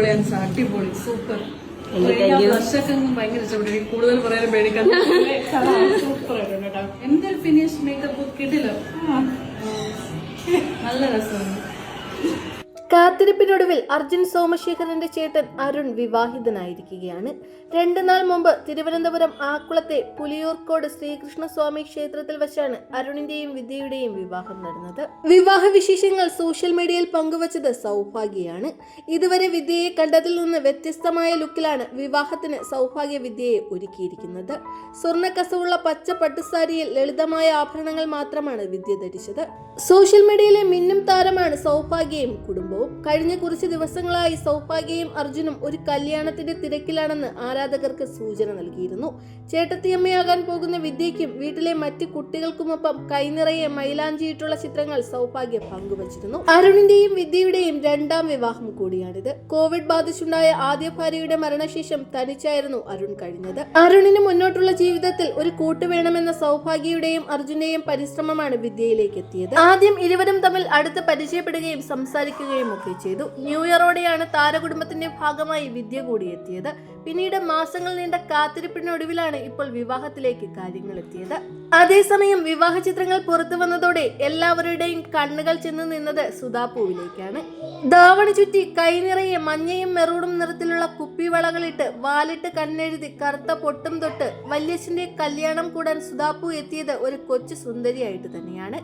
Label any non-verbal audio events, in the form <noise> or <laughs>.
Audience അടിപൊളി super ഭയങ്കര ഇഷ്ടപ്പെട്ടു. കൂടുതൽ പറയാനും പേടിക്കാൻ <laughs> സൂപ്പർ ആയിട്ടുണ്ട് കേട്ടോ. എന്തൊരു ഫിനിഷ് മേക്കപ്പ് കിട്ടില്ല നല്ല രസമുണ്ട് കാത്തിരിപ്പിനൊടുവിൽ അർജുൻ സോമശേഖരന്റെ ചേട്ടൻ അരുൺ വിവാഹിതനായിരിക്കുകയാണ്. രണ്ടു നാൾ മുമ്പ് തിരുവനന്തപുരം ആക്കുളത്തെ പുലിയൂർക്കോട് ശ്രീകൃഷ്ണസ്വാമി ക്ഷേത്രത്തിൽ വെച്ചാണ് അരുണിന്റെയും വിദ്യയുടെയും വിവാഹം നടന്നത്. വിവാഹ വിശേഷങ്ങൾ സോഷ്യൽ മീഡിയയിൽ പങ്കുവച്ചത് സൗഭാഗ്യയാണ്. ഇതുവരെ വിദ്യയെ കണ്ടതിൽ നിന്ന് വ്യത്യസ്തമായ ലുക്കിലാണ് വിവാഹത്തിന് സൗഭാഗ്യ വിദ്യയെ ഒരുക്കിയിരിക്കുന്നത്. സ്വർണക്കസവുള്ള പച്ച പട്ടുസാരിയിൽ ലളിതമായ ആഭരണങ്ങൾ മാത്രമാണ് വിദ്യ ധരിച്ചത്. സോഷ്യൽ മീഡിയയിലെ മിന്നും താരമാണ് സൗഭാഗ്യയും കുടുംബവും. കഴിഞ്ഞ കുറച്ച് ദിവസങ്ങളായി സൗഭാഗ്യയും അർജുനും ഒരു കല്യാണത്തിന്റെ തിരക്കിലാണെന്ന് ആരാധകർക്ക് സൂചന നൽകിയിരുന്നു. ചേട്ടത്തിയമ്മയാകാൻ പോകുന്ന വിദ്യയ്ക്കും വീട്ടിലെ മറ്റ് കുട്ടികൾക്കുമൊപ്പം കൈനിറയെ മൈലാഞ്ചിയിട്ടുള്ള ചിത്രങ്ങൾ സൗഭാഗ്യ പങ്കുവച്ചിരുന്നു. അരുണിന്റെയും വിദ്യയുടെയും രണ്ടാം വിവാഹം കൂടിയാണിത്. കോവിഡ് ബാധിച്ചുണ്ടായ ആദ്യ ഭാര്യയുടെ മരണശേഷം തനിച്ചായിരുന്നു അരുൺ കഴിഞ്ഞത്. അരുണിന് മുന്നോട്ടുള്ള ജീവിതത്തിൽ ഒരു കൂട്ട് വേണമെന്ന സൗഭാഗ്യയുടെയും അർജുന്റെയും പരിശ്രമമാണ് വിദ്യയിലേക്ക് എത്തിയത്. ആദ്യം ഇരുവരും തമ്മിൽ അടുത്ത് പരിചയപ്പെടുകയും സംസാരിക്കുകയും ഒക്കെ ചെയ്തു. ന്യൂ ഇയറോടെയാണ് താരകുടുംബത്തിന്റെ ഭാഗമായി വിദ്യ കൂടി എത്തിയത് പിന്നീട് മാസങ്ങൾ നീണ്ട കാത്തിരിപ്പിനൊടുവിലാണ് ഇപ്പോൾ വിവാഹത്തിലേക്ക് കാര്യങ്ങൾ എത്തിയത്. അതേസമയം വിവാഹ ചിത്രങ്ങൾ പുറത്തു വന്നതോടെ എല്ലാവരുടെയും കണ്ണുകൾ ചെന്ന് നിന്നത് സുധാപൂവിലേക്കാണ് ധാവണി ചുറ്റി കൈനിറയെ മഞ്ഞയും മെറൂണും നിറത്തിലുള്ള കുപ്പിവളകളിട്ട് വാലിട്ട് കണ്ണെഴുതി കറുത്ത പൊട്ടും തൊട്ട് വല്യച്ഛന്റെ കല്യാണം കൂടാൻ സുധാപ്പു എത്തിയത് ഒരു കൊച്ചു സുന്ദരിയായിട്ട് തന്നെയാണ്.